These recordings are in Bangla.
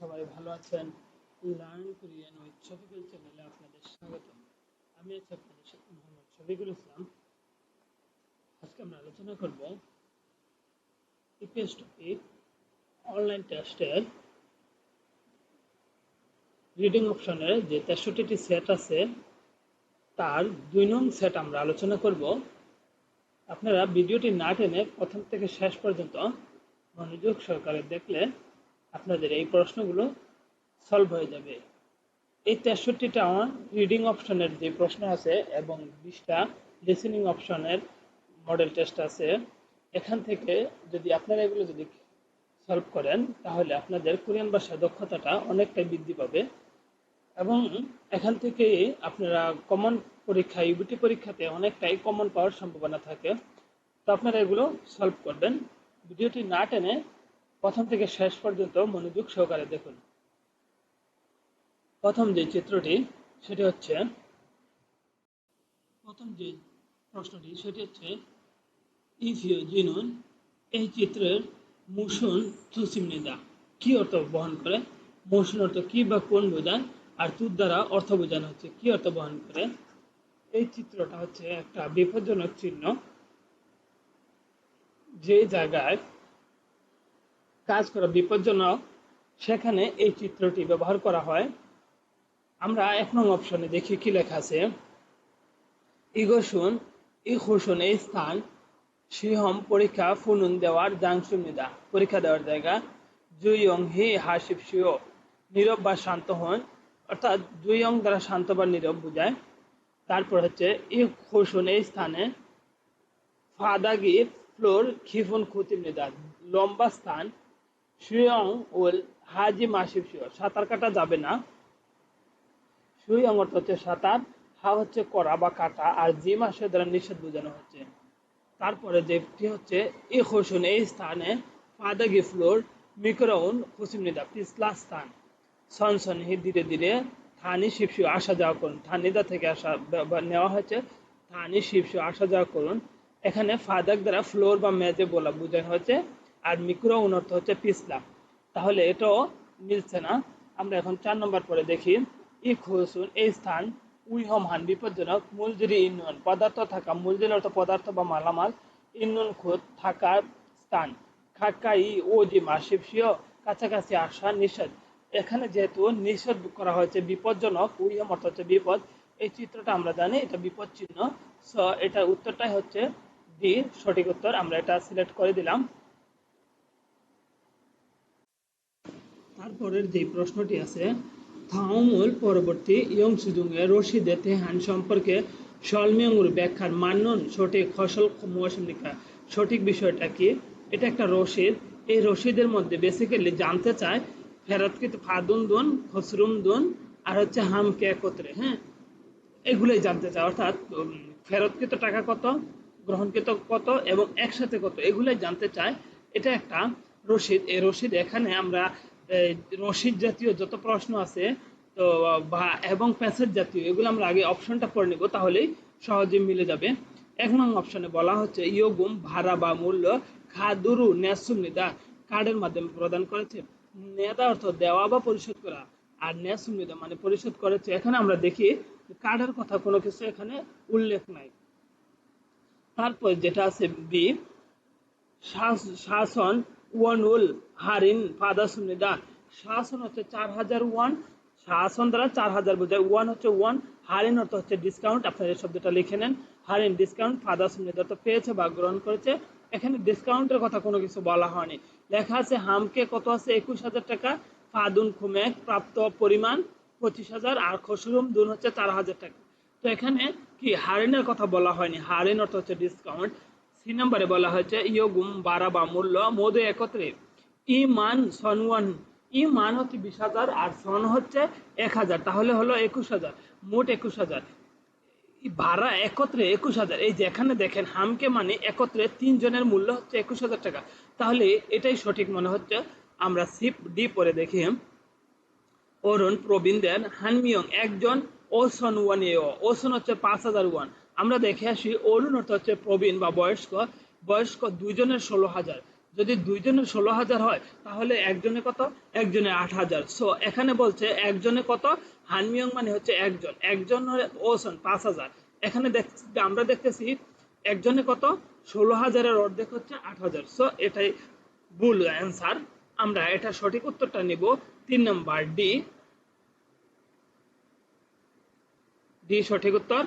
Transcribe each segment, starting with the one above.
সবাই ভালো আছেন। লার্ন কোরিয়ান উইথ শফিকুল চ্যানেলে আপনাদের স্বাগত। আমি আছি আপনাদের সাথে মোহাম্মদ শফিকুল ইসলাম। আজকে আমরা আলোচনা করব ইপিএস টপিক অনলাইন টেস্টের রিডিং অপশনের যে তেষট্টিটি সেট আছে, তার দুই নং সেট আমরা আলোচনা করব। আপনারা ভিডিওটি না টেনে প্রথম থেকে শেষ পর্যন্ত মনোযোগ সহকারে দেখলে আপনাদের এই প্রশ্নগুলো সলভ হয়ে যাবে। এই তেষট্টিটা আমার রিডিং অপশনের যে প্রশ্ন আছে এবং বিশটা লিসেনিং অপশনের মডেল টেস্ট আছে, এখান থেকে যদি আপনারা এগুলো যদি সলভ করেন, তাহলে আপনাদের কোরিয়ান ভাষার দক্ষতাটা অনেকটাই বৃদ্ধি পাবে এবং এখান থেকে আপনারা কমন পরীক্ষা ইউবিটি পরীক্ষাতে অনেকটাই কমন পাওয়ার সম্ভাবনা থাকে। তো আপনারা এগুলো সলভ করবেন। ভিডিওটি না টেনে প্রথম থেকে শেষ পর্যন্ত মনোযোগ সহকারে দেখুন। প্রথম যে চিত্রটি, সেটি হচ্ছে প্রথম যে প্রশ্নটি, সেটি হচ্ছে ইফ ইউ জিনুন এই চিত্রের মুসুন তুসিমনিদা কি অর্থ বহন করে? মৌসুন অর্থ কি বা কোন বোঝায় আর তুর দ্বারা অর্থ বোঝানো হচ্ছে, কি অর্থ বহন করে? এই চিত্রটা হচ্ছে একটা বিপজ্জনক চিহ্ন। যে জায়গায় কাজ করা বিপজ্জনক, সেখানে এই চিত্রটি ব্যবহার করা হয়। আমরা এক নং অপশনে দেখি কি লেখা আছে। ইগোসুন ইহুসুন এই স্থান, সিহম পরীক্ষা ফুনুন দেওয়ার জাংসুমিদা পরীক্ষা দেওয়ার জায়গা। জুইয়ং হি হাসিব শিও নীরব বা শান্ত হন, অর্থাৎ জুইয়ং দ্বারা শান্ত বা নীরব বোঝায়। তারপর হচ্ছে ই খুসুন এই স্থানে, ফাদাগি ফ্লোর খিফুন খুতিমনিদা লম্বা স্থান সুয়ং ওল হাজি মাসিব শিও সাঁতার কাটা যাবে না। সুয়ং অর্থ হচ্ছে সাঁতার, হা হচ্ছে করা বা কাটা, আর জি মাসের দ্বারা নিষেধ বোঝানো হচ্ছে। তারপরে যেটি হচ্ছে ই হোসুন, এই স্থানে ফাদাগি ফ্লোর, মিকরাউন খুসিমনিদা পিছলা স্থান। সনসন হি ধীরে ধীরে থানি শিবশু আসা যাওয়া করুন। থানিদা থেকে আসা নেওয়া হয়েছে। থানি শিবশু আসা যাওয়া করুন। এখানে ফাদাক দ্বারা ফ্লোর বা মেজে বলা বোঝানো হচ্ছে আর মিক্রোউন অর্থ হচ্ছে পিছলা। তাহলে এটাও মিলছে না। আমরা এখন চার নম্বর পরে দেখি। ই খুসুন এই স্থান উইহমহান, বিপজ্জনক মূলজুরি ইন্নয়ন পদার্থ থাকা মূলজুরি অর্থ পদার্থ বা মালামাল। ইন্নয়ন খুদ থাকার স্থান। খাকাই ও যে মাসিবসীয় কাছাকাছি আসা নিষেধ। এখানে যেহেতু নিষেধ করা হয়েছে, বিপজ্জনক, উইহম অর্থ হচ্ছে বিপদ। এই চিত্রটা আমরা জানি, এটা বিপদ চিহ্ন সো এটা উত্তরটাই হচ্ছে ডি, সঠিক উত্তর। আমরা এটা সিলেক্ট করে দিলাম। তারপরের যে প্রশ্নটি আছে থাউমুল পরবর্তী ইয়ং সুজুংয়ে রশিদে তেহান সম্পর্কে সলমিয়ংর ব্যাখ্যার মান্যন সঠিক ফসল মৌসুমিকা সঠিক বিষয়টা কি? এটা একটা রশিদ। এই রশিদের মধ্যে বেসিক্যালি জানতে চায় ফেরতকৃত ফাদুন দুন, খসরুম দুন, আর হচ্ছে হামকে একত্রে হ্যাঁ? এগুলোই জানতে চায়। অর্থাৎ ফেরতকৃত টাকা কত, গ্রহণকৃত কত, এবং একসাথে কত, এগুলোই জানতে চায়। এটা একটা রশিদ। এই রশিদ এখানে আমরা রশিদ জাতীয় যত প্রশ্ন আছে, তো এবং প্যাসেজ জাতীয়, এগুলো আমরা আগে অপশনটা পড়ে নিব, তাহলেই সহজে মিলে যাবে। এক নং অপশনে বলা হচ্ছে, ইয়োগুম, ভাড়া বা মূল্য, খাদুরু ন্যাসুমিদা কার্ডের মাধ্যমে প্রদান করেছে। নেদা অর্থ দেওয়া বা পরিশোধ করা, আর ন্যাসুমিদা মানে পরিশোধ করেছে। এখানে আমরা দেখি, কার্ডের কথা কোনো কিছু এখানে উল্লেখ নাই। তারপর যেটা আছে, বি শাসন ওয়ানুল হারিন ফাদা সুনিদা শাসন হচ্ছে চার হাজার ওয়ান। শাসন দ্বারা চার হাজার বোঝায়। ওয়ান হচ্ছে ওয়ান, হারিন অর্থ হচ্ছে ডিসকাউন্ট আপনার এই শব্দটা লিখে নেন। হারিন ডিসকাউন্ট ফাদা সুনিদা তো পেয়েছে বা গ্রহণ করেছে। এখানে ডিসকাউন্টের কথা কোনো কিছু বলা হয়নি। লেখা আছে, হামকে কত আছে? একুশ হাজার টাকা। ফাদুন খুমেক, প্রাপ্ত পরিমাণ পঁচিশ হাজার। আর খসরুম দুন হচ্ছে চার হাজার টাকা। তো এখানে কি হারিনের কথা বলা হয়নি? হারিন অর্থ হচ্ছে ডিসকাউন্ট সি নম্বরে বলা হয়েছে, ইয়োগুম বারা বা মূল্য মধু একত্রে। ই মান সনওয়ান ই মান হচ্ছে বিশ হাজার আর সন হচ্ছে এক হাজার। তাহলে হলো একুশ হাজার, মোট একুশ হাজার। ভাড়া একত্রে একুশ হাজার। এই যেখানে দেখেন, হামকে মানে একত্রে তিনজনের মূল্য হচ্ছে একুশ হাজার টাকা। তাহলে এটাই সঠিক মনে হচ্ছে। আমরা সিপ ডি পরে দেখি। অরুণ প্রবীণ দেন, হানমিয়ং একজন ওসন ওয়ান এ ওসন হচ্ছে পাঁচ হাজার ওয়ান। আমরা দেখে আসি, অরুণ অর্থ হচ্ছে প্রবীণ বা বয়স্ক বয়স্ক দুইজনের ষোলো হাজার। যদি দুইজনের ষোলো হাজার হয়, তাহলে একজনে কত? একজনে আট হাজার। সো এখানে বলছে একজনে কত? হানমিয়ং মানে হচ্ছে একজন। একজন ওসন পাঁচ হাজার। এখানে দেখ, আমরা দেখতেছি একজনে কত? ষোলো হাজারের অর্ধেক হচ্ছে আট হাজার। সো এটাই ভুল অ্যান্সার আমরা এটা সঠিক উত্তরটা নিব তিন নম্বর ডি ডি সঠিক উত্তর?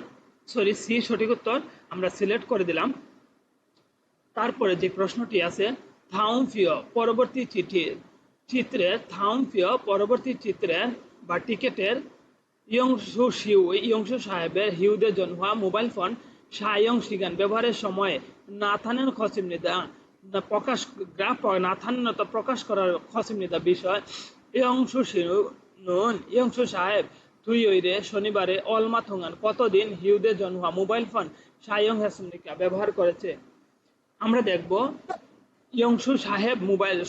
সরি, সি সঠিক উত্তর আমরা সিলেক্ট করে দিলাম। তারপরে যে প্রশ্নটি আছে থাউমফিও পরবর্তী চিঠি, চিত্রে থাউমফিও পরবর্তী চিত্রে বা টিকেটের ইয়ংশু শিউ ইয়ংশু সাহেবের হিউদের জন্য মোবাইল ফোন সায়ং সিগান ব্যবহারের সময় নাথানের খসিম নিদা প্রকাশ, গ্রাফ নাথান্যতা প্রকাশ করার খসিম নিদা বিষয় ইয়ংশু শিউ, নুন ইয়ংশু সাহেব তুই ওইরে শনিবারে অলমা থুঙ্গান কতদিন হিউদের জন্ম? মোবাইল ফোন সায়ং হেসুনিকা ব্যবহার করেছে? আমরা দেখব। ইয়ংশু সাহেব মোবাইল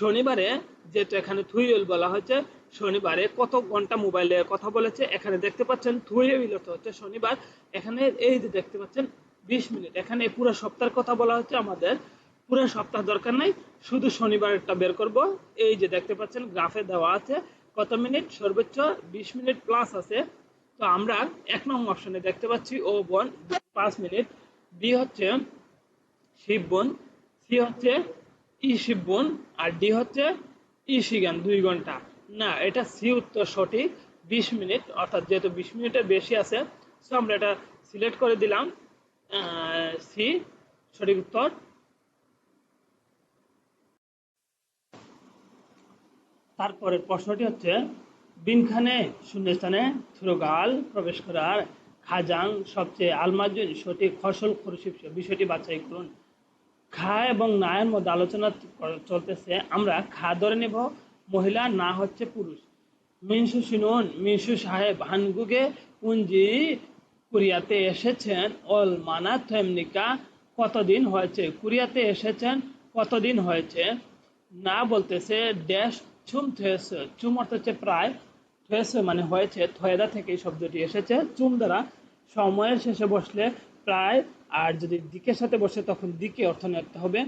শনিবারে যেটা এখানে থুইল বলা হচ্ছে শনিবারে কত ঘণ্টা মোবাইলে কথা বলেছে, এখানে দেখতে পাচ্ছেন থুইল হচ্ছে শনিবার। এখানে এই যে দেখতে পাচ্ছেন, বিশ মিনিট। এখানে পুরো সপ্তাহের কথা বলা হচ্ছে আমাদের। পুরো সপ্তাহ দরকার নাই, শুধু শনিবারটা বের করব। এই যে দেখতে পাচ্ছেন, গ্রাফে দেওয়া আছে। কত মিনিট? সর্বোচ্চ বিশ মিনিট প্লাস আছে। তো আমরা এক নং অপশনে দেখতে পাচ্ছি ও বন পাঁচ মিনিট। বি হচ্ছে শিব বন, সি হচ্ছে ই শিব বন, আর ডি হচ্ছে ই শিগান, দুই ঘণ্টা। না, এটা সি উত্তর সঠিক, বিশ মিনিট, অর্থাৎ যেহেতু বিশ মিনিটের বেশি আছে সো আমরা এটা সিলেক্ট করে দিলাম। সি সঠিক উত্তর তারপরের প্রশ্নটি হচ্ছে, বিনখানে শূন্যস্থানে থুরগাল প্রবেশ করার খাজাং সবচেয়ে আলমাজুন সঠিক ফসল খরুশিব বিষয়টি বাছাই করুন। খা এবং নায়ের মধ্যে আলোচনা চলতেছে। আমরা খা ধরে নেব, মহিলা না হচ্ছে পুরুষ। মিনসু শুনুন মিনসু সাহেব হানগুগে পুঞ্জি কুরিয়াতে এসেছেন অল মানা থেমনিকা কতদিন হয়েছে? কুরিয়াতে এসেছেন, কতদিন হয়েছে? না বলতেছে, ড্যাশ চুম থয়েছে চুম অর্থ হচ্ছে প্রায়। থয়েছে মানে হয়েছে, থয়েদা থেকে এই শব্দটি এসেছে। চুম দ্বারা সময়ের শেষে বসলে প্রায়, আর যদি দিকের সাথে বসে তখন দিকে অর্থ নিতে হবে।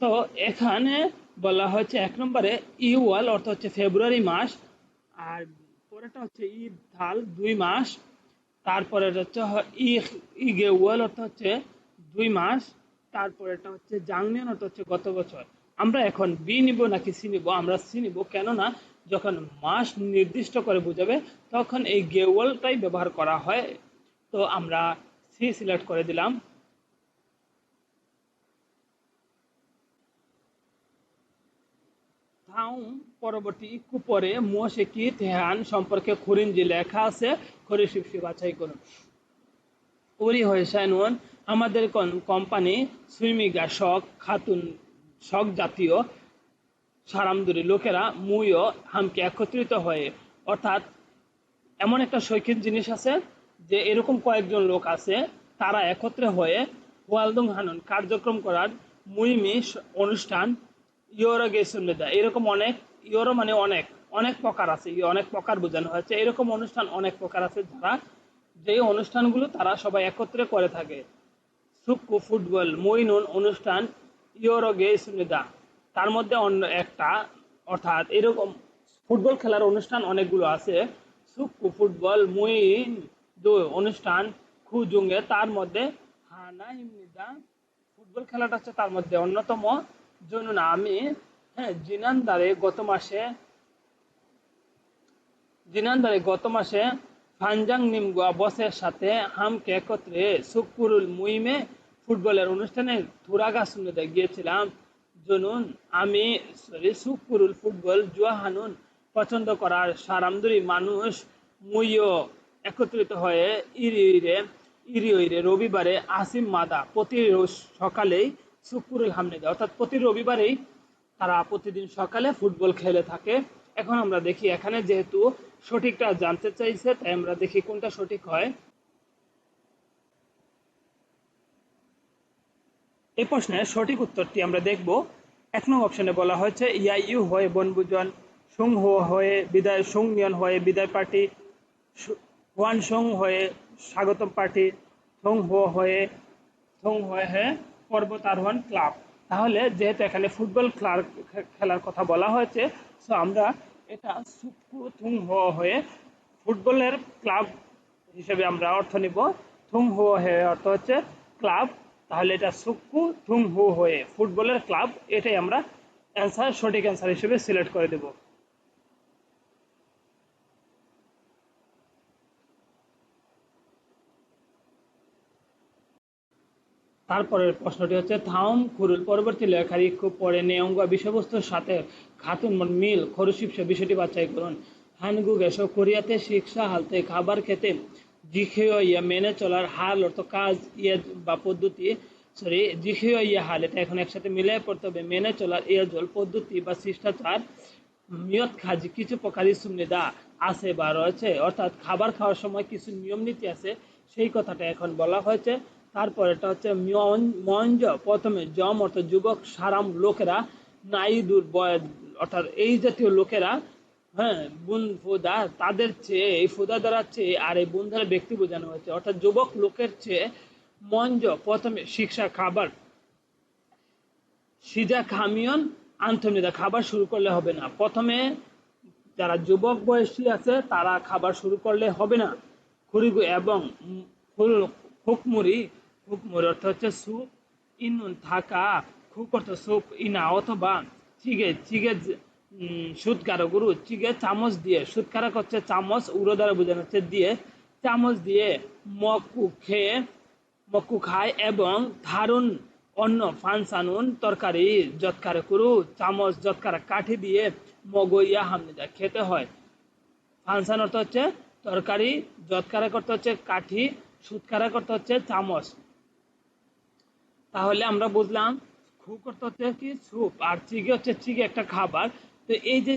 তো এখানে বলা হয়েছে এক নম্বরে ইউয়াল, অর্থ হচ্ছে ফেব্রুয়ারি মাস, আর পরেরটা হচ্ছে ঈদ থাল দুই মাস। তারপরে হচ্ছে হ- ই ইগেউয়াল অর্থ হচ্ছে দুই মাস। তারপরেটা হচ্ছে জাংনিয়ন, অর্থ হচ্ছে গত বছর। আমরা এখন বি নিব নাকি সি নিব? আমরা সি নিব কেননা যখন মাস নির্দিষ্ট করে বোঝাবে, তখন এই গেওয়ালটাই ব্যবহার করা হয়। তো আমরা সি সিলেক্ট করে দিলাম। পরবর্তী একটু পরে মোশেকি তেহান সম্পর্কে খুরিঞ্জি লেখা আছে খরিশিপসি বাছাই করুন। ওরি হয়েছে নুন আমাদের কোম্পানি সুইমিগা শখ খাতুন শখ জাতীয় সারামদুরি লোকেরা মুইও হামকে একত্রিত হয়ে, অর্থাৎ এমন একটা শৈক্ষিক জিনিস আছে যে এরকম কয়েকজন লোক আছে, তারা একত্রে হয়ে ওয়ালদং হানুন কার্যক্রম করার মুইমি অনুষ্ঠান ইয়োরো গেসুন্নেদা এরকম অনেক, ইয়োরো মানে অনেক অনেক প্রকার আছে অনেক প্রকার বোঝানো হয়েছে। এরকম অনুষ্ঠান অনেক প্রকার আছে যারা যে অনুষ্ঠানগুলো তারা সবাই একত্রে করে থাকে। সুক্কু ফুটবল, মইনুন অনুষ্ঠান ইয়োরো গেসুন্নেদা তার মধ্যে অন্য একটা, অর্থাৎ এরকম ফুটবল খেলার অনুষ্ঠান অনেকগুলো আছে। সুক্কু ফুটবল, মুইন দু অনুষ্ঠান, খুজুঙ্গে, তার মধ্যে হানা হিমনিদা ফুটবল খেলাটা হচ্ছে তার মধ্যে অন্যতম। জন্য না, আমি হ্যাঁ জিনানদারে গত মাসে জিনানদারে গত মাসে ফানজাং নিমগুয়া বসের সাথে হামকে একত্রে সুকুরুল মুইমে ফুটবলের অনুষ্ঠানে থুরাগা শুনতে গিয়েছিলাম, জনুন, আমি সরি সুকুরুল ফুটবল জুয়া হানুন পছন্দ করার সারামদুরি মানুষ মুইও একত্রিত হয়ে ইরি ইরে ইরি ইরে রবিবারে আসিম মাদা প্রতি সকালেই সুকুরুল হামনিদা অর্থাৎ প্রতি রবিবারেই তারা প্রতিদিন সকালে ফুটবল খেলে থাকে। এখন আমরা দেখি এখানে যেহেতু সঠিকটা জানতে চাইছে, তাই আমরা দেখি কোনটা সঠিক হয়। এই প্রশ্নের সঠিক উত্তরটি আমরা দেখব। এক নং অপশনে বলা হয়েছে ইয়া ইউ হয়ে বনভোজন, সুং হয়ে বিদায়, সুং নিয়ন হয়ে বিদায় পার্টি, ওয়ান সুং হয়ে স্বাগতম পার্টি, থং হো হয়ে, থং হয়ে হে পর্বত আরোহণ ক্লাব। তাহলে যেহেতু এখানে ফুটবল খেলার খেলার কথা বলা হয়েছে সো আমরা এটা সুকু থুং হো হয়ে ফুটবলের ক্লাব হিসেবে আমরা অর্থ নিব। থুং হো হয়ে অর্থ হচ্ছে ক্লাব তাহলে এটা সুকু থুং হো হয়ে ফুটবলের ক্লাব, এটাই আমরা অ্যান্সার সঠিক অ্যান্সার হিসেবে সিলেক্ট করে দেব। তারপরের প্রশ্নটি হচ্ছে থাউম খুরুল পরবর্তী লেখার ইক্ষু পরে নেয়ঙ্গ বিষয়বস্তুর সাথে খাতুন মিল খরুশিপসে বিষয়টি বাছাই করুন। হানগু গেসো কোরিয়াতে শিক্ষা হালতে খাবার খেতে জিখেয় ইয়া মেনে চলার হাল অর্থ কাজ ইয়ে বা পদ্ধতি সরি জিখেয় ইয়া হাল, এটা এখন একসাথে মিলে পড়তে হবে। মেনে চলার ইয়ে জল পদ্ধতি বা শিষ্টাচার। মিয়ত খাজি, কিছু প্রকারই সুনিদা আছে বা রয়েছে, অর্থাৎ খাবার খাওয়ার সময় কিছু নিয়ম নীতি আছে, সেই কথাটা এখন বলা হয়েছে। তারপর এটা হচ্ছে মঞ্জ প্রথমে জম অর্থাৎ যুবক, সারাম লোকেরা, নাইদুর অর্থাৎ এই জাতীয় লোকেরা হ্যাঁ বুন ফুদা, তাদের চেয়ে, এই ফুদা দ্বারা চেয়ে আর এই বুন দ্বারা ব্যক্তি বোঝানো হয়েছে। অর্থাৎ যুবক লোকের চেয়ে মঞ্জ প্রথমে শিক্ষা, খাবার। সিজা, খামিয়ন, আন্তনিদা, খাবার শুরু করলে হবে না। প্রথমে যারা যুবক বয়সী আছে, তারা খাবার শুরু করলে হবে না। খুরিগু এবং হুকমুরি হুকমুরি অর্থ হচ্ছে সুপ, ইনুন, থাকা, খুক অর্থ সুপ, ইনা অথবা চিগে চিগে সুৎকারক, গুরু চিগে চামচ দিয়ে, সুৎকারক হচ্ছে চামচ, উড়ো দ্বারা বোঝানো হচ্ছে দিয়ে, চামচ দিয়ে মকু খেয়ে মকু খায় এবং ধারুন অন্য ফানসানুন তরকারি জৎকারে করু, চামচ জৎকারা কাঠি দিয়ে মগইয়া হামনিদা খেতে হয়। ফানসান অর্থ হচ্ছে তরকারি জৎকারা করতে হচ্ছে কাঠি, সুৎকারা করতে হচ্ছে চামচ। তাহলে আমরা বুঝলাম খু করতে হচ্ছে কি? স্যুপ। আর চিগে হচ্ছে চিগে একটা খাবার তো এই যে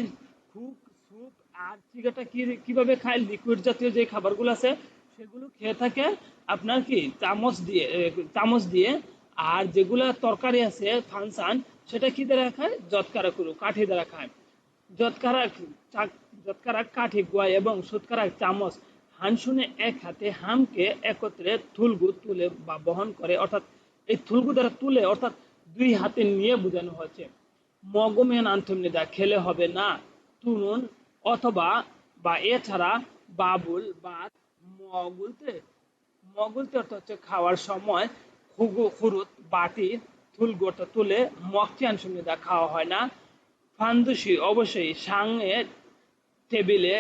খুব স্যুপ আর চিকেটা কি কীভাবে খায়? লিকুইড জাতীয় যে খাবারগুলো আছে, সেগুলো খেয়ে থাকে আপনার কি? চামচ দিয়ে চামচ দিয়ে। আর যেগুলো তরকারি আছে, ফানসান, সেটা কি দ্বারা খায়? জৎকারা করু, কাঠি দ্বারা খায়। জৎকারা জৎকারা কাঠি, গোয়া এবং সুৎকারা চামচ হানসুনে এক হাতে হামকে একত্রে থুলগু তুলে বা বহন করে, অর্থাৎ এই থুলগু দ্বারা তুলে, অর্থাৎ দুই হাতে নিয়ে বোঝানো হয়েছে। মগমেন আন্তমনিদা খেলে হবে না। তুনুন অথবা বা এছাড়া বাবুল বা মগুলতে মগুলতে অর্থ হচ্ছে খাওয়ার সময় খুগু, খুরুত বাটি থুলগোটা তুলে মকচিয়ান সুমিদা খাওয়া হয় না। ফান্দুসি অবশ্যই সাংয়ে টেবিলে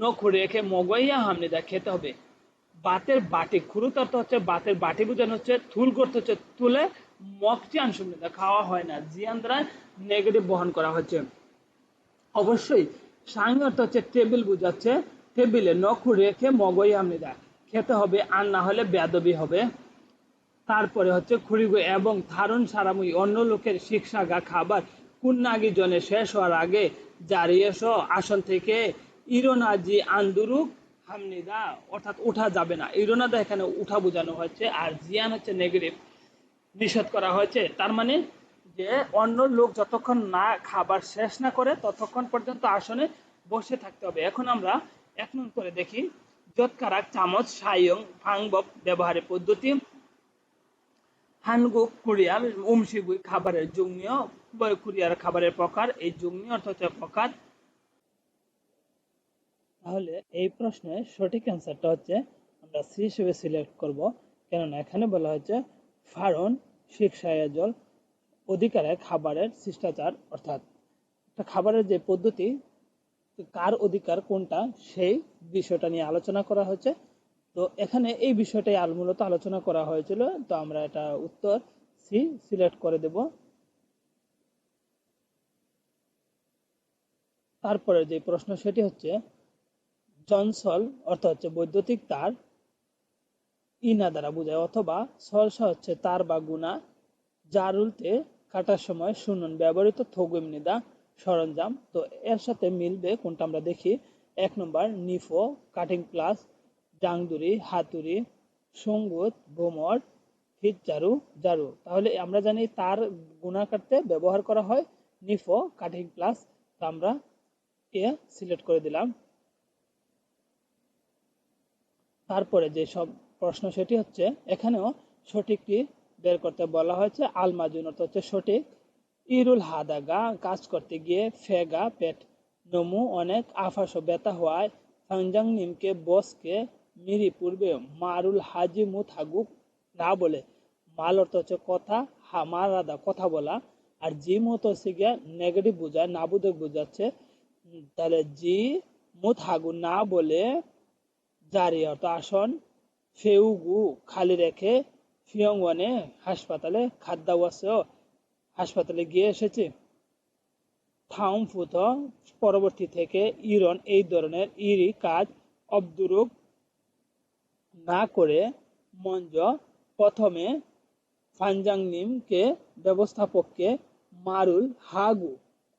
নখু রেখে মগইয়া হামনিদা খেতে হবে। বাতের বাটি, খুরুত অর্থ হচ্ছে বাতের বাটি বোঝানো হচ্ছে, থুল করতে হচ্ছে তুলে মকচিয়ান সুমিদা খাওয়া হয় না। জিয়ান দ্বারা নেগেটিভ বহন করা হচ্ছে। অবশ্যই সাংয়ে অর্থ হচ্ছে টেবিল বুঝাচ্ছে। টেবিলে নখু রেখে মগই আমনিদা খেতে হবে আর না হলে বেদবি হবে। তারপরে হচ্ছে খুড়িগু এবং থারুন সারামুই অন্য লোকের শিক্ষাগা খাবার কুন্নাগি জনে শেষ হওয়ার আগে জারিয়েস আসন থেকে ইরোনাজি আন্দুরুক হামনিদা অর্থাৎ উঠা যাবে না। ইরোনাদা এখানে উঠা বোঝানো হয়েছে আর জিয়ান হচ্ছে নেগেটিভ নিষেধ করা হয়েছে। তার মানে যে অন্য লোক যতক্ষণ না খাবার শেষ না করে, ততক্ষণ পর্যন্ত আসনে বসে থাকতে হবে। এখন আমরা এক নং করে দেখি, যৎকারাক চামচ সায়ং ফাংবক ব্যবহারের পদ্ধতি। হানগুক কুরিয়াল উমশিগুই খাবারের যুগ্মীয় কুরিয়ার খাবারের প্রকার, এই যুগ্মীয় অর্থ হচ্ছে প্রকার। তাহলে এই প্রশ্নের সঠিক অ্যান্সারটা হচ্ছে আমরা সি হিসেবে সিলেক্ট করব, কেননা এখানে বলা হয়েছে ফারন শিক্ষায়জল অধিকারে খাবারের শিষ্টাচার, অর্থাৎ খাবারের যে পদ্ধতি, কার অধিকার কোনটা, সেই বিষয়টা নিয়ে আলোচনা করা হয়েছে। তো এখানে এই বিষয়টাই মূলত আলোচনা করা হয়েছিল। তো আমরা এটা উত্তর সি, সিলেক্ট করে দেব। তারপরে যে প্রশ্ন, সেটি হচ্ছে, জনসল, অর্থাৎ হচ্ছে বৈদ্যুতিক তার ইনা দ্বারা বোঝায়, অথবা সলসা হচ্ছে তার বা গুণা জারুলতে কাটার সময় শুনুন ব্যবহৃত থগুমনিদা সরঞ্জাম। তো এর সাথে মিলবে কোনটা আমরা দেখি? এক নম্বর, নিফো, কাটিং প্লাস, জাংদুরি, হাতুড়ি, সঙ্গুত, ভোমর হিট জারু। জারু তাহলে আমরা জানি তার গুণা কাটতে ব্যবহার করা হয় নিফো, কাটিং প্লাস আমরা এ সিলেক্ট করে দিলাম। তারপরে যে সব প্রশ্ন সেটি হচ্ছে, এখানেও সঠিকটি বের করতে বলা হয়েছে আল মাজুন অর্থ হচ্ছে সঠিক। ইরুল হাদাগা কাজ করতে গিয়ে ফেগা পেট নমু, অনেক আফাস ও ব্যথা হওয়ায় ফাংজাং নিমকে বসকে মিরি পূর্বে মারুল হাজি মুথাগুক না বলে। মাল অর্থ হচ্ছে কথা, হা মারাদা কথা বলা। আর জি মত হচ্ছে গিয়া নেগেটিভ বোঝায়, নাবুদক বোঝাচ্ছে। তাহলে জি মুথাগু না বলে জারি অর্থ আসন। ফেউগু খালি রেখে ফিয়ংওয়ানে হাসপাতালে খাদ্যাওয়াসেও হাসপাতালে গিয়ে এসেছে। থাউম ফুথ পরবর্তী থেকে ইরন এই ধরনের ইরি কাজ অবদুরুক না করে মঞ্জ প্রথমে ফানজাংনিমকে ব্যবস্থাপককে মারুল হাগু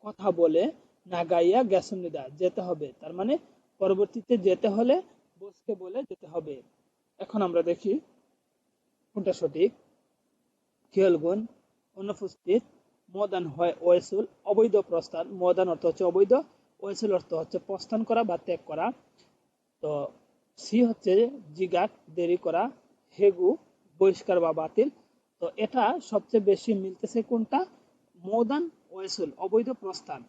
কথা বলে নাগাইয়া গ্যাসুনিদা যেতে হবে। তার মানে পরবর্তীতে যেতে হলে বসকে বলে যেতে হবে। এখন আমরা দেখি কোনটা সঠিক। খেয়ালগুন, অনুপস্থিত, মদান হয় ওয়েসুল, অবৈধ প্রস্থান, মদান অর্থ হচ্ছে অবৈধ, ওয়েসুল অর্থ হচ্ছে প্রস্থান করা বা ত্যাগ করা। তো সি হচ্ছে জিগাক দেরি করা, হেগু, বহিষ্কার বা বাতিল। তো এটা সবচেয়ে বেশি মিলতেছে কোনটা? মদান, ওয়েসুল, অবৈধ প্রস্থান।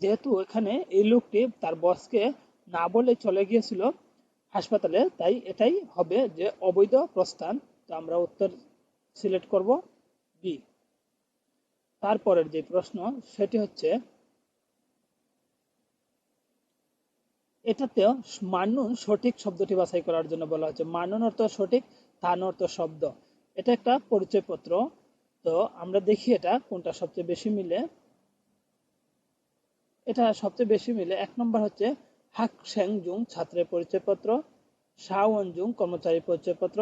যেহেতু এখানে এই লোকটি তার বসকে না বলে চলে গিয়েছিল হাসপাতালে, তাই এটাই হবে যে অবৈধ প্রস্থান। তো আমরা উত্তর সিলেক্ট করব বি তারপরের যে প্রশ্ন, সেটি হচ্ছে, এটাতেও মান্নুন সঠিক শব্দটি বাছাই করার জন্য বলা হচ্ছে মান্নুন অর্থ সঠিক, তান অর্থ শব্দ। এটা একটা পরিচয়পত্র। তো আমরা দেখি এটা কোনটা সবচেয়ে বেশি মিলে। এটা সবচেয়ে বেশি মিলে। এক নম্বর হচ্ছে হাক সেং জুং ছাত্রের পরিচয়পত্র শাওন জুং কর্মচারী পরিচয়পত্র,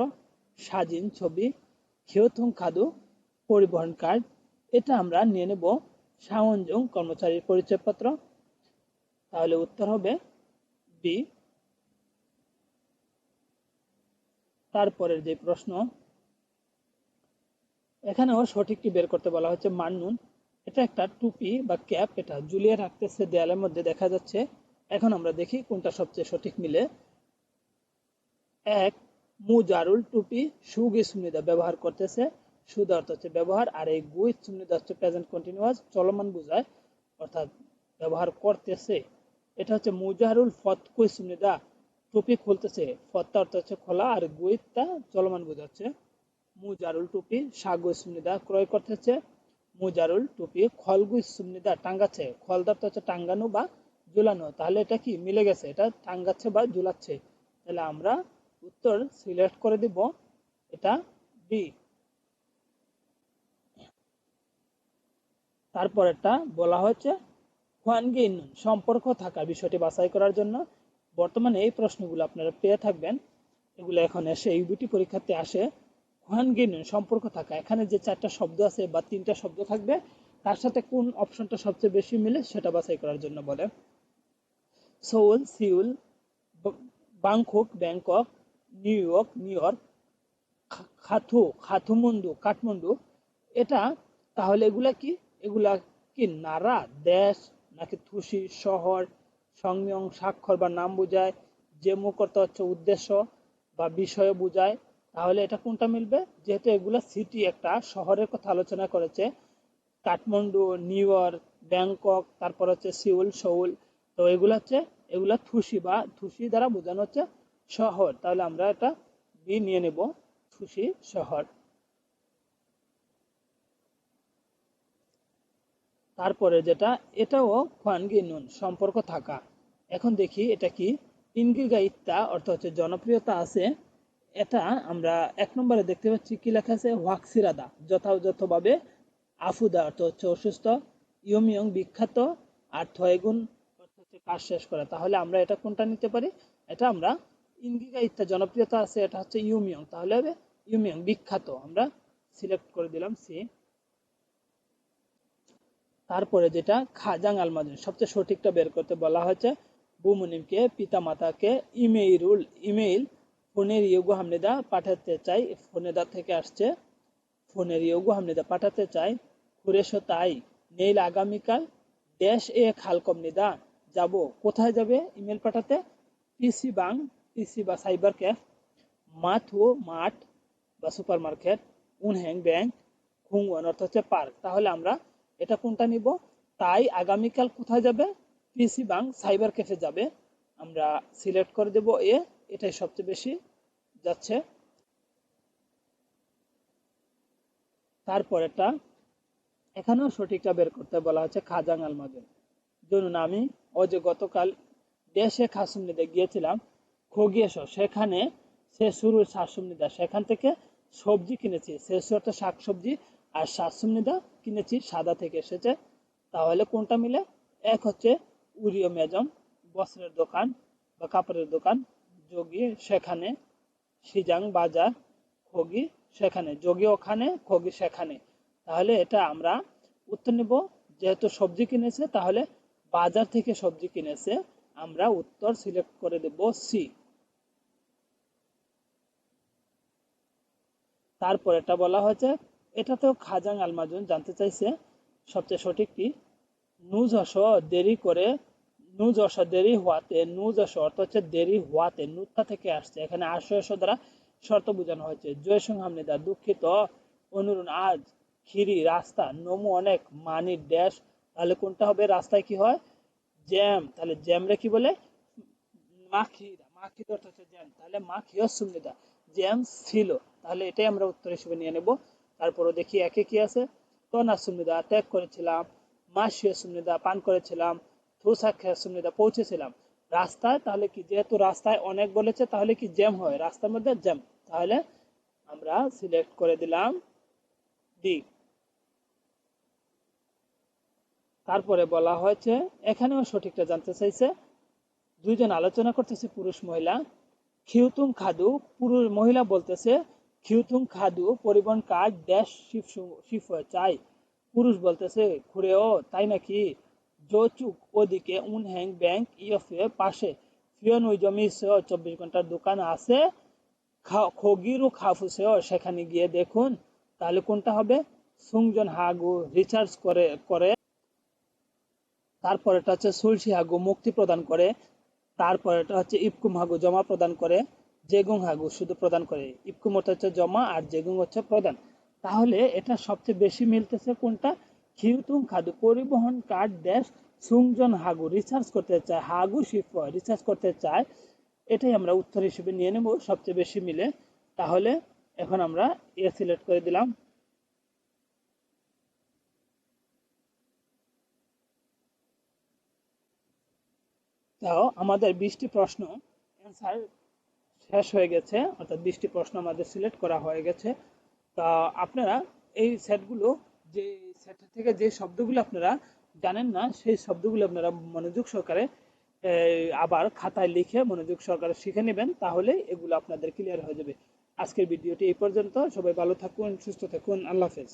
সাজিন ছবি খিওথুং খাদু, পরিবহন কার্ড, এটা আমরা নিয়ে নেব শাওন জুং কর্মচারীর পরিচয়পত্র। তাহলে উত্তর হবে বি তারপরের যে প্রশ্ন, এখানেও সঠিকটি বের করতে বলা হচ্ছে মান্নুন। এটা একটা টুপি বা ক্যাপ, এটা ঝুলিয়ে রাখতেছে দেয়ালের মধ্যে দেখা যাচ্ছে। এখন আমরা দেখি কোনটা সবচেয়ে সঠিক মিলে। এক, মুজারুল টুপি সুগি সুনিদা ব্যবহার করতেছে। সুদ অর্থ হচ্ছে ব্যবহার, আর এই গুই সুনিদা হচ্ছে প্রেজেন্ট কন্টিনিউয়াস চলমান বোঝায়, অর্থাৎ ব্যবহার করতেছে। এটা হচ্ছে মুজারুল ফতকুই সুনিদা টুপি খুলতেছে। ফত্তা অর্থ হচ্ছে খোলা, আর গুইতা চলমান বোঝাচ্ছে। মুজারুল টুপি সাগু সুনিদা ক্রয় করতেছে। মুজারুল টুপি খলগু সুনিদা টাঙ্গাচ্ছে। খলদার হচ্ছে টাঙ্গানো বা ঝুলানো, তাহলে এটা কি মিলে গেছে? এটা টাঙ্গাচ্ছে বা ঝুলাচ্ছে। তাহলে আমরা উত্তর সিলেক্ট করে দিব, এটা বি তারপর একটা বলা হয়েছে হুয়ানগিন সম্পর্ক থাকা বিষয়টি বাছাই করার জন্য। বর্তমানে এই প্রশ্নগুলো আপনারা পেয়ে থাকবেন। এগুলো এখন এসে ইউবিটি পরীক্ষাতে আসে। হুয়ানগিন সম্পর্ক থাকা, এখানে যে চারটা শব্দ আছে বা তিনটা শব্দ থাকবে, তার সাথে কোন অপশনটা সবচেয়ে বেশি মিলে সেটা বাছাই করার জন্য বলে। Seoul Seoul Bangkok Bangkok New York New York খাথু Kathmandu Kathmandu এটা তাহলে এগুলা কি? এগুলা কি নারা, দেশ, নাকি থুসি, শহর সংমিয়ং স্বাক্ষর বা নাম বোঝায় যে মুখ করতে হচ্ছে উদ্দেশ্য বা বিষয় বোঝায়, তাহলে এটা কোনটা মিলবে? যেহেতু এগুলা সিটি একটা, শহরের কথা আলোচনা করেছে কাঠমান্ডু নিউ ইয়র্ক ব্যাংকক তারপর হচ্ছে সিউল সৌল তো এগুলো হচ্ছে, এগুলা থুসি বা থুসি দ্বারা বোঝানো হচ্ছে শহর। তাহলে আমরা এটা বি নিয়ে নেব, থুসি শহর। তারপরে যেটা, এটাও খুয়ানগি নুন, সম্পর্ক থাকা। এখন দেখি এটা কি? ইনগিগা ইত্তা অর্থ হচ্ছে জনপ্রিয়তা আছে। এটা আমরা এক নম্বরে দেখতে পাচ্ছি কি লেখা আছে? ওয়াক্সিরাদা, যথাযথভাবে আফুদা, অর্থ হচ্ছে অসুস্থ, ইয়মিয়ং বিখ্যাত, আর হচ্ছে কাজ শেষ করা। তাহলে আমরা এটা কোনটা নিতে পারি? এটা আমরা ইনগিগা ইত্তা জনপ্রিয়তা আছে, এটা হচ্ছে ইউমিয়ং। তাহলে হবে ইউমিয়ং, বিখ্যাত। আমরা সিলেক্ট করে দিলাম সি তারপরে যেটা খাজাং আলমাজুন সবচেয়ে সঠিকটা বের করতে বলা হয়েছে, বুমুনিমকে পিতা মাতাকে ইমেইলুল ইমেইল ফোনের ইয়োগু হামনিদা পাঠাতে চাই, ফোনেদা থেকে আসছে, ফোনের ইয়োগু হামনিদা পাঠাতে চাই, খুরেশো তাই, নেইল আগামীকাল, দেশ এ খালকম নিদা। যাব। কোথায় যাবে ইমেল পাঠাতে? পিসি বাং পিসি বা সাইবার ক্যাফ মাথু মাঠ বা সুপার মার্কেট উনহ্যাং ব্যাংক খুংওয়ান অর্থ হচ্ছে পার্ক তাহলে আমরা এটা কোনটা নিব? তাই আগামীকাল কোথায় যাবে? পিসি বাং সাইবার ক্যাফে যাবে। আমরা সিলেক্ট করে দেব এ এটাই সবচেয়ে বেশি যাচ্ছে। তারপরেটা এখানেও সঠিকটা বের করতে বলা হচ্ছে খাজাং আলমাদুন ধরুন আমি ওই যে গতকাল দেশে খাসুমনিতে গিয়েছিলাম খগিয়েছ সেখানে সে শুরু শাকসুমনিদা সেখান থেকে সবজি কিনেছি। সে শেষ অর্থ শাকসবজি আর শাকসুমনিদা কিনেছি সাদা থেকে এসেছে। তাহলে কোনটা মিলে? এক হচ্ছে উরিও মেজম, বস্ত্রের দোকান বা কাপড়ের দোকান, যোগী সেখানে সিজাং বাজার, খগি সেখানে, যোগী ওখানে, খগি সেখানে। তাহলে এটা আমরা উত্তর নিব। যেহেতু সবজি কিনেছে, তাহলে বাজার থেকে সবজি কিনেছে, আমরা উত্তর সিলেক্ট করে দেব সি তারপর এটা বলা হয়েছে, এটাতেও খাজাং আলমাজুন জানতে চাইছে, সবচেয়ে সঠিক কি? নুজ হস দেরি করে, নুজ হস দেরি হওয়াতে, নুজ হস অর্থ হচ্ছে দেরি হওয়াতে নুত্তা থেকে আসছে। এখানে আশ্রয়স দ্বারা শর্ত বোঝানো হয়েছে। জয়সং হামনিদা দুঃখিত, অনুরুণ আজ খিরি রাস্তা, নমু অনেক মানি ড্যাশ তাহলে কোনটা হবে? রাস্তায় কি হয়? জ্যাম। তাহলে জ্যাম রে কি বলে? মাখিদা মাখিদ অর্থ হচ্ছে জ্যাম। তাহলে মাখিও সুন্নিদা জ্যাম ছিল। তাহলে এটাই আমরা উত্তর হিসেবে নিয়ে নেব। তারপরে দেখি একে কি আছে? তনা সুন্নিদা ত্যাগ করেছিলাম। মাসিও সুন্নিদা পান করেছিলাম। থুসা খেয়া সুন্নিদা পৌঁছেছিলাম। রাস্তায় তাহলে কি? যেহেতু রাস্তায় অনেক বলেছে, তাহলে কি জ্যাম হয়? রাস্তার মধ্যে জ্যাম। তাহলে আমরা সিলেক্ট করে দিলাম ডি তারপরে বলা হয়েছে, এখানেও সঠিকটা জানতে চাইছে, দুইজন আলোচনা করতেছে পুরুষ মহিলা। খিউতুং খাদু, পুরুষ মহিলা বলতেছে খিউতুং খাদু, পরিবহন কার্ড ড্যাশ শিফ হয়ে চাই। পুরুষ বলতেছে খুঁড়েও তাই নাকি? জোচুক ওদিকে উন হ্যাং ব্যাংক ইয়ফে পাশে। ফিয়ন ওই জমি চব্বিশ ঘণ্টার দোকান আছে। খগির খগিরু খাফুসেও সেখানে গিয়ে দেখুন, তাহলে কোনটা হবে? সুংজন হাগু রিচার্জ করে করে তারপর এটা হচ্ছে সুলসি হাগু মুক্তি প্রদান করে। তারপর এটা হচ্ছে ইপকুম হাগু জমা প্রদান করে। জেগুং হাগু শুধু প্রদান করে। ইপকুম অর্থ হচ্ছে জমা আর জেগুং হচ্ছে প্রদান। তাহলে এটা সবচেয়ে বেশি মিলতেছে কোনটা? খিউতুং খাদু পরিবহন কার্ড ড্যাশ সুংজন হাগু রিচার্জ করতে চায়। হাগু শিফ রিচার্জ করতে চায়। এটাই আমরা উত্তর হিসেবে নিয়ে নেব সবচেয়ে বেশি মিলে। তাহলে এখন আমরা এ সিলেক্ট করে দিলাম। তাও আমাদের বিশটি প্রশ্ন অ্যান্সার শেষ হয়ে গেছে, অর্থাৎ বিশটি প্রশ্ন আমাদের সিলেক্ট করা হয়ে গেছে। তা আপনারা এই সেটগুলো যে সেট থেকে যে শব্দগুলো আপনারা জানেন না, সেই শব্দগুলো আপনারা মনোযোগ সহকারে আবার খাতায় লিখে মনোযোগ সহকারে শিখে নেবেন, তাহলে এগুলো আপনাদের ক্লিয়ার হয়ে যাবে। আজকের ভিডিওটি এই পর্যন্ত। সবাই ভালো থাকুন, সুস্থ থাকুন। আল্লাহ হাফেজ।